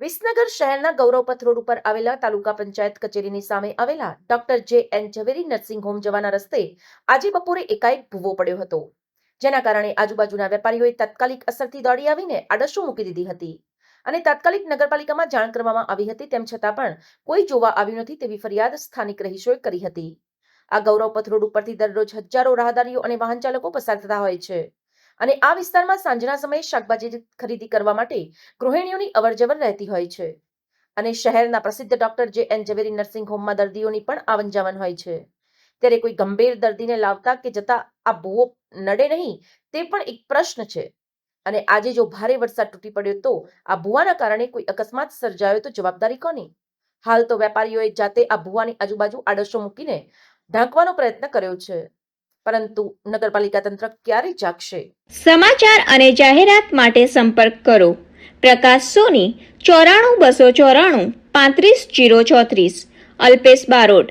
વિસનગર શહેરના ગૌરવપથ રોડ ઉપર આવેલા તાલુકા પંચાયત કચેરીની સામે આવેલા ડોક્ટર જે એન ઝવેરી નર્સિંગ હોમ જવાના રસ્તે આજે બપોરે એકાએક ભૂવો પડ્યો હતો. જેના કારણે આજુબાજુના વેપારીઓએ તાત્કાલિક અસરથી દોડી આવીને આડશો મૂકી દીધી હતી. અને તાત્કાલિક નગરપાલિકામાં જાણ કરવામાં આવી હતી તેમ છતાં પણ કોઈ જોવા આવ્યું નથી તેવી ફરિયાદ સ્થાનિક રહીશોએ કરી હતી. આ ગૌરવપથ રોડ ઉપરથી દરરોજ હજારો રાહદારીઓ અને વાહન ચાલકો પસાર થતા હોય છે. અને આ વિસ્તારમાં સાંજના સમયે શાકભાજી ખરીદી કરવા માટે ગૃહિણીઓની અવરજવર રહેતી હોય છે. અને શહેરના પ્રસિદ્ધ ડોક્ટર જે એન ઝવેરી નર્સિંગ હોમમાં દર્દીઓની પણ આવન જાવન હોય છે. ત્યારે કોઈ ગંભીર દર્દીને લાવતા કે જતા આ ભૂવો નડે નહીં, તે પણ એક પ્રશ્ન છે. અને આજે જો ભારે વરસાદ તૂટી પડ્યો તો આ ભૂવાના કારણે કોઈ અકસ્માત સર્જાયો તો જવાબદારી કોની? હાલ તો વેપારીઓએ જાતે આ ભૂવાની આજુબાજુ આડશો મૂકીને ઢાંકવાનો પ્રયત્ન કર્યો છે. પરંતુ નગરપાલિકા તંત્ર ક્યારે જાગશે? સમાચાર અને જાહેરાત માટે સંપર્ક કરો. પ્રકાશ સોની, ચોરાણું બસો ચોરાણું, પાંત્રીસ જીરો ચોત્રીસ, અલ્પેશ બારોટ.